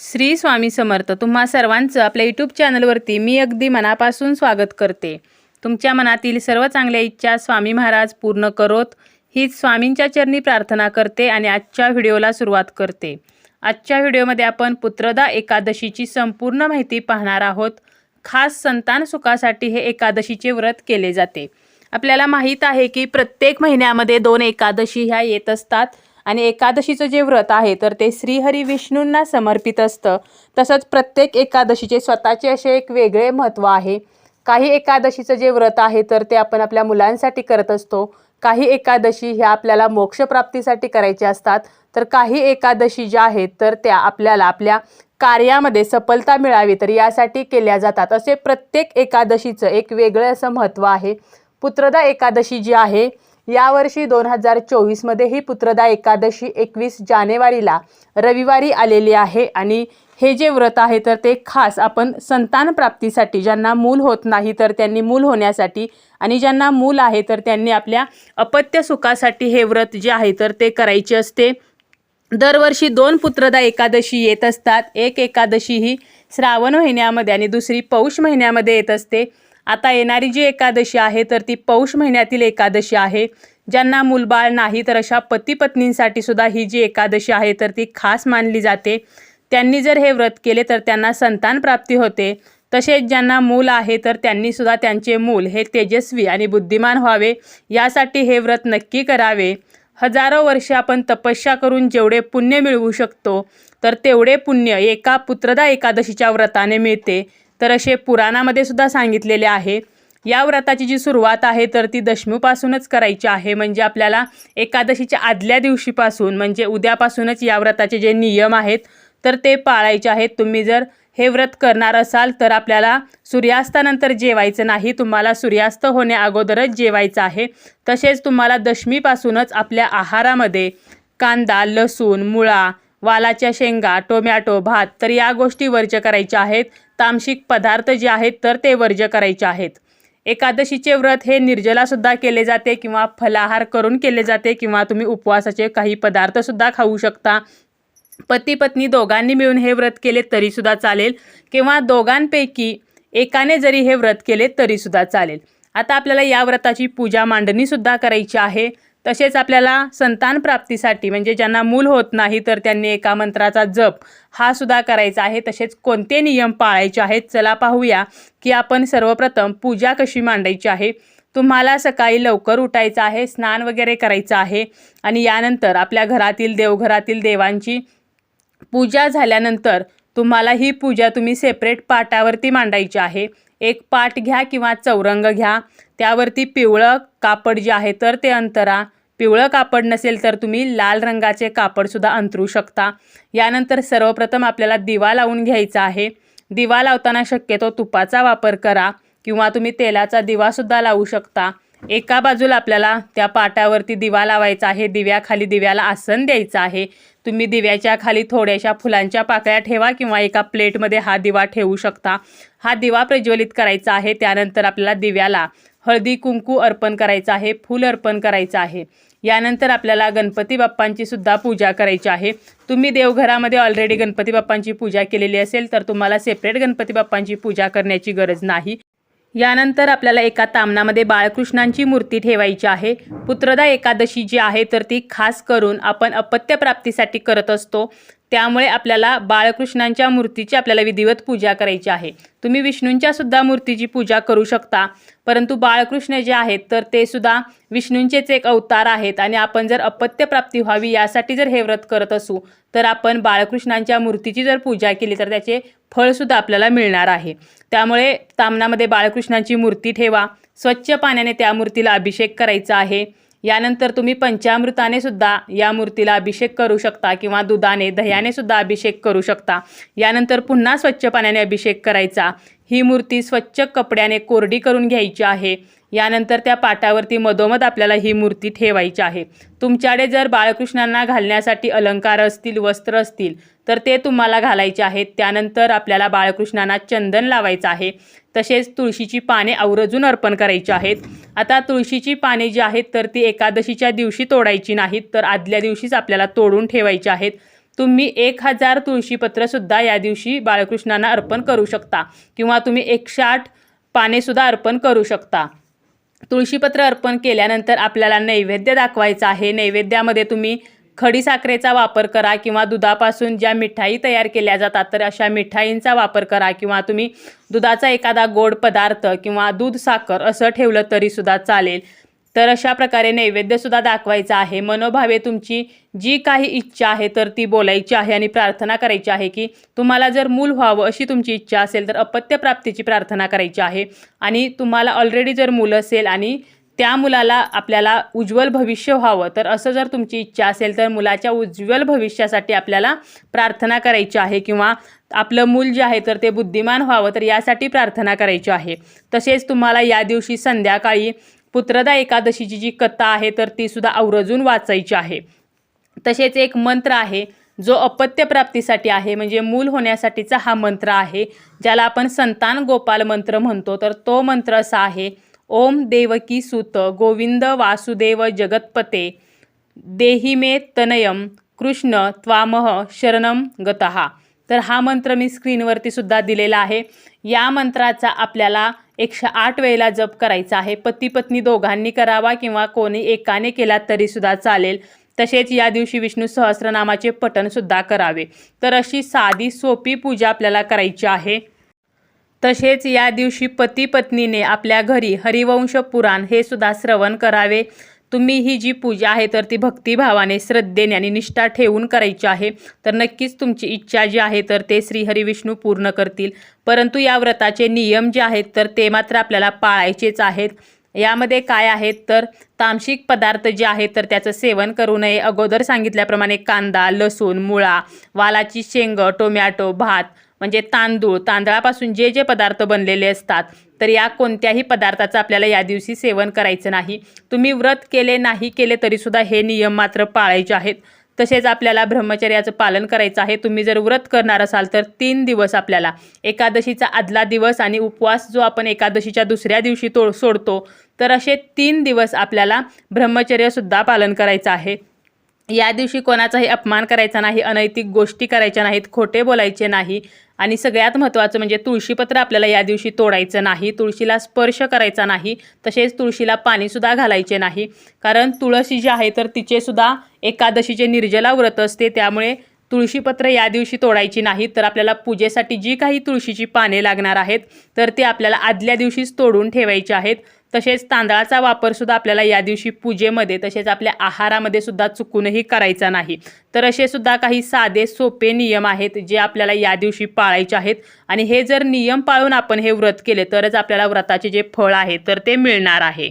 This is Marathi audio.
श्री स्वामी समर्थ तुम्हा सर्वांचं आपल्या यूट्यूब चॅनलवरती मी अगदी मनापासून स्वागत करते. तुमच्या मनातील सर्व चांगल्या इच्छा स्वामी महाराज पूर्ण करोत. हीच स्वामींच्या चरणी प्रार्थना करते आणि आजच्या व्हिडिओला सुरुवात करते. आजच्या व्हिडिओमध्ये आपण पुत्रदा एकादशीची संपूर्ण माहिती पाहणार आहोत. खास संतान सुखासाठी हे एकादशीचे व्रत केले जाते. आपल्याला माहीत आहे की प्रत्येक महिन्यामध्ये दोन एकादशी ह्या येत असतात. आणि एकादशीचं जे व्रत आहे तर ते श्रीहरी विष्णूंना समर्पित असतं. तसंच प्रत्येक एकादशीचे स्वतःचे असे एक वेगळे महत्त्व आहे. काही एकादशीचं जे व्रत आहे तर ते आपण आपल्या मुलांसाठी करत असतो. काही एकादशी ह्या आपल्याला मोक्षप्राप्तीसाठी करायच्या असतात. तर काही एकादशी ज्या आहेत तर त्या आपल्याला आपल्या कार्यामध्ये सफलता मिळावी तर यासाठी केल्या जातात. असे प्रत्येक एकादशीचं एक वेगळं असं महत्त्व आहे. पुत्रदा एकादशी जी आहे यावर्षी दोन हजार चोवीसमध्ये ही पुत्रदा एकादशी एकवीस जानेवारीला रविवारी आलेली आहे आणि हे जे व्रत आहे तर ते खास आपण संतान प्राप्तीसाठी ज्यांना मूल होत नाही तर त्यांनी मूल होण्यासाठी आणि ज्यांना मूल आहे तर त्यांनी आपल्या अपत्य सुखासाठी हे व्रत जे आहे तर ते करायचे असते. दरवर्षी दोन पुत्रदा एकादशी येत असतात. एक एकादशी ही श्रावण महिन्यामध्ये आणि दुसरी पौष महिन्यामध्ये येत असते. आता येणारी जी एकादशी आहे तर ती पौष महिन्यातील एकादशी आहे. ज्यांना मूलबाळ नाही तर अशा पती पत्नींसाठी सुद्धा ही जी एकादशी आहे तर ती खास मानली जाते. त्यांनी जर हे व्रत केले तर त्यांना संतान प्राप्ती होते. तसेच ज्यांना मूल आहे तर त्यांनी सुद्धा त्यांचे मूल हे तेजस्वी आणि बुद्धिमान व्हावे. यासाठी हे व्रत नक्की करावे. हजारो वर्षे आपण तपस्या करून जेवढे पुण्य मिळवू शकतो तर तेवढे पुण्य एका पुत्रदा एकादशीच्या व्रताने मिळते. तर असे पुराणामध्ये सुद्धा सांगितलेले आहे. या व्रताची जी सुरुवात आहे तर ती दशमीपासूनच करायची आहे. म्हणजे आपल्याला एकादशीच्या आदल्या दिवशीपासून म्हणजे उद्यापासूनच या व्रताचे जे नियम आहेत तर ते पाळायचे आहेत. तुम्ही जर हे व्रत करणार असाल तर आपल्याला सूर्यास्तानंतर जेवायचं नाही. तुम्हाला सूर्यास्त होण्या अगोदरच जेवायचं आहे. तसेच तुम्हाला दशमीपासूनच आपल्या आहारामध्ये कांदा लसूण मुळा वालाच्या शेंगा टोमॅटो भात तर या गोष्टी वर्ज्य करायच्या आहेत. तामसिक पदार्थ जे आहेत तर ते वर्ज्य करायचे आहेत. एकादशीचे व्रत हे निर्जलासुद्धा केले जाते किंवा फलाहार करून केले जाते किंवा तुम्ही उपवासाचे काही पदार्थसुद्धा खाऊ शकता. पती पत्नी दोघांनी मिळून हे व्रत केले तरीसुद्धा चालेल किंवा दोघांपैकी एकाने जरी हे व्रत केले तरीसुद्धा चालेल. आता आपल्याला या व्रताची पूजा मांडणीसुद्धा करायची आहे. तसेच आपल्याला संतान प्राप्तीसाठी म्हणजे ज्यांना मूल होत नाही तर त्यांनी एका मंत्राचा जप हा सुद्धा करायचा आहे. तसेच कोणते नियम पाळायचे आहेत चला पाहूया की आपण सर्वप्रथम पूजा कशी मांडायची आहे. तुम्हाला सकाळी लवकर उठायचं आहे स्नान वगैरे करायचं आहे आणि यानंतर आपल्या घरातील देवघरातील देवांची पूजा झाल्यानंतर तुम्हाला ही पूजा तुम्ही सेपरेट पाटावरती मांडायची आहे. एक पाट घ्या किंवा चौरंग घ्या. त्यावरती पिवळं कापड जे आहे तर ते अंतरा. पिवळं कापड नसेल तर तुम्ही लाल रंगाचे कापडसुद्धा अंतरू शकता. यानंतर सर्वप्रथम आपल्याला दिवा लावून घ्यायचा आहे. दिवा लावताना शक्यतो तुपाचा वापर करा किंवा तुम्ही तेलाचा दिवासुद्धा लावू शकता. एका बाजूला आपल्याला त्या पाटावरती दिवा लावायचा आहे. दिव्याखाली दिव्याला आसन द्यायचं आहे. तुम्ही दिव्याच्या खाली थोड्याशा फुलांच्या पाकळ्या ठेवा किंवा एका प्लेटमध्ये हा दिवा ठेवू शकता. हा दिवा प्रज्वलित करायचा आहे. त्यानंतर आपल्याला दिव्याला हळदी कुंकू अर्पण करायचं आहे फूल अर्पण करायचं आहे. यानंतर आपल्याला गणपती बाप्पांची सुद्धा पूजा करायची आहे. तुम्ही देवघरामध्ये ऑलरेडी गणपती बाप्पांची पूजा केलेली असेल तर तुम्हाला सेपरेट गणपती बाप्पांची पूजा करण्याची गरज नाही. यानंतर आपल्याला एका तामणामध्ये बाळकृष्णांची मूर्ती ठेवायची आहे. पुत्रदा एकादशी जी आहे तर ती खास करून आपण अपत्य प्राप्तीसाठी करत असतो. त्यामुळे आपल्याला बाळकृष्णांच्या मूर्तीची आपल्याला विधिवत पूजा करायची आहे. तुम्ही विष्णूंच्या सुद्धा मूर्तीची पूजा करू शकता. परंतु बाळकृष्ण जे आहेत तर ते सुद्धा विष्णूंचेच एक अवतार आहेत आणि आपण जर अपत्यप्राप्ती व्हावी यासाठी जर हे व्रत करत असू तर आपण बाळकृष्णांच्या मूर्तीची जर पूजा केली तर त्याचे फळसुद्धा आपल्याला मिळणार आहे. त्यामुळे तामणामध्ये बाळकृष्णांची मूर्ती ठेवा. स्वच्छ पाण्याने त्या मूर्तीला अभिषेक करायचा आहे. यानंतर तुम्ही पंचामृताने सुद्धा या मूर्तीला अभिषेक करू शकता किंवा दुधाने दह्याने सुद्धा अभिषेक करू शकता. यानंतर पुन्हा स्वच्छ पाण्याने अभिषेक करायचा. ही मूर्ती स्वच्छ कपड्याने कोरडी करून घ्यायची आहे. यानंतर त्या पाटावरती मधोमध आपल्याला ही मूर्ती ठेवायची आहे. तुमच्याकडे जर बाळकृष्णांना घालण्यासाठी अलंकार असतील वस्त्र असतील तर ते तुम्हाला घालायचे आहेत. त्यानंतर आपल्याला बाळकृष्णांना चंदन लावायचं आहे. तसेच तुळशीची पाने आवर्जून अर्पण करायची आहेत. आता तुळशीची पाने जी आहेत तर ती एकादशीच्या दिवशी तोडायची नाहीत तर आदल्या दिवशीच आपल्याला तोडून ठेवायची आहेत. तुम्ही एक हजार तुळशीपत्रसुद्धा या दिवशी बाळकृष्णांना अर्पण करू शकता किंवा तुम्ही एकशे आठ पानेसुद्धा अर्पण करू शकता. तुळशीपत्र अर्पण केल्यानंतर आपल्याला नैवेद्य दाखवायचं आहे. नैवेद्यामध्ये तुम्ही खडीसाखरेचा वापर करा किंवा दुधापासून ज्या मिठाई तयार केल्या जातात तर अशा मिठाईंचा वापर करा किंवा तुम्ही दुधाचा एखादा गोड पदार्थ किंवा दूध साखर असं ठेवलं तरीसुद्धा चालेल. तर अशा प्रकारे नैवेद्यसुद्धा दाखवायचा आहे. मनोभावे तुमची जी काही इच्छा आहे तर ती बोलायची आहे आणि प्रार्थना करायची आहे की तुम्हाला जर मूल व्हावं अशी तुमची इच्छा असेल तर अपत्य प्राप्तीची प्रार्थना करायची आहे. आणि तुम्हाला ऑलरेडी जर मूल असेल आणि त्या मुलाला आपल्याला उज्ज्वल भविष्य व्हावं. तर असं जर तुमची इच्छा असेल तर मुलाच्या उज्ज्वल भविष्यासाठी आपल्याला प्रार्थना करायची आहे किंवा आपलं मूल जे आहे तर ते बुद्धिमान व्हावं तर यासाठी प्रार्थना करायची आहे. तसेच तुम्हाला या दिवशी संध्याकाळी पुत्रदा एकादशीची जी कथा आहे तर ती सुद्धा आवर्जून वाचायची आहे. तसेच एक मंत्र आहे जो अपत्य प्राप्तीसाठी आहे म्हणजे मूल होण्यासाठीचा हा मंत्र आहे ज्याला आपण संतान गोपाल मंत्र म्हणतो. तर तो मंत्र असा आहे ओम देवकी सुत गोविंद वासुदेव जगतपते। देही मे तनयम कृष्ण त्वामह शरणम गतहा तर हा मंत्र मी स्क्रीनवरती सुद्धा दिलेला आहे. या मंत्राचा आपल्याला एकशे आठ वेळेला जप करायचा आहे. पती पत्नी दोघांनी करावा किंवा कोणी एकाने केला तरीसुद्धा चालेल. तसेच या दिवशी विष्णू सहस्रनामाचे पठणसुद्धा करावे. तर अशी साधी सोपी पूजा आपल्याला करायची आहे. तसेच या दिवशी पती पत्नीने आपल्या घरी हरिवंश पुराण हे सुद्धा श्रवण करावे. तुम्ही ही जी पूजा आहे तर ती भक्तिभावाने श्रद्धेने आणि निष्ठा ठेवून करायची आहे. तर नक्कीच तुमची इच्छा जी आहे तर ते श्री हरिविष्णू पूर्ण करतील. परंतु या व्रताचे नियम जे आहेत तर ते मात्र आपल्याला पाळायचेच आहेत. यामध्ये काय आहेत तर तामसिक पदार्थ जे आहेत तर त्याचं सेवन करू नये. अगोदर सांगितल्याप्रमाणे कांदा लसूण मुळा वालाची शेंग टोमॅटो भात म्हणजे तांदूळ तांदळापासून जे जे पदार्थ बनलेले असतात तर या कोणत्याही पदार्थाचं आपल्याला या दिवशी सेवन करायचं नाही. तुम्ही व्रत केले नाही केले तरीसुद्धा हे नियम मात्र पाळायचे आहेत. तसेच आपल्याला ब्रह्मचर्याचं पालन करायचं आहे. तुम्ही जर व्रत करणार असाल तर तीन दिवस आपल्याला एकादशीचा आदला दिवस आणि उपवास जो आपण एकादशीच्या दुसऱ्या दिवशी तो सोडतो तर असे तीन दिवस आपल्याला ब्रह्मचर्यसुद्धा पालन करायचं आहे. या दिवशी कोणाचाही अपमान करायचा नाही अनैतिक गोष्टी करायच्या नाहीत खोटे बोलायचे नाही आणि सगळ्यात महत्त्वाचं म्हणजे तुळशीपत्र आपल्याला या दिवशी तोडायचं नाही तुळशीला स्पर्श करायचा नाही तसेच तुळशीला पाणीसुद्धा घालायचे नाही. कारण तुळशी जी आहे तर तिचेसुद्धा एकादशीचे निर्जला व्रत असते त्यामुळे तुळशीपत्र या दिवशी तोडायची नाही. तर आपल्याला पूजेसाठी जी काही तुळशीची पाने लागणार आहेत तर ती आपल्याला आदल्या दिवशीच तोडून ठेवायची आहेत. तसेच तांदळाचा वापरसुद्धा आपल्याला या दिवशी पूजेमध्ये तसेच आपल्या आहारामध्ये सुद्धा चुकूनही करायचा नाही. तर असे सुद्धा काही साधे सोपे नियम आहेत जे आपल्याला या दिवशी पाळायचे आहेत. आणि हे जर नियम पाळून आपण हे व्रत केले तरच आपल्याला व्रताचे जे फळ आहे तर ते मिळणार आहे.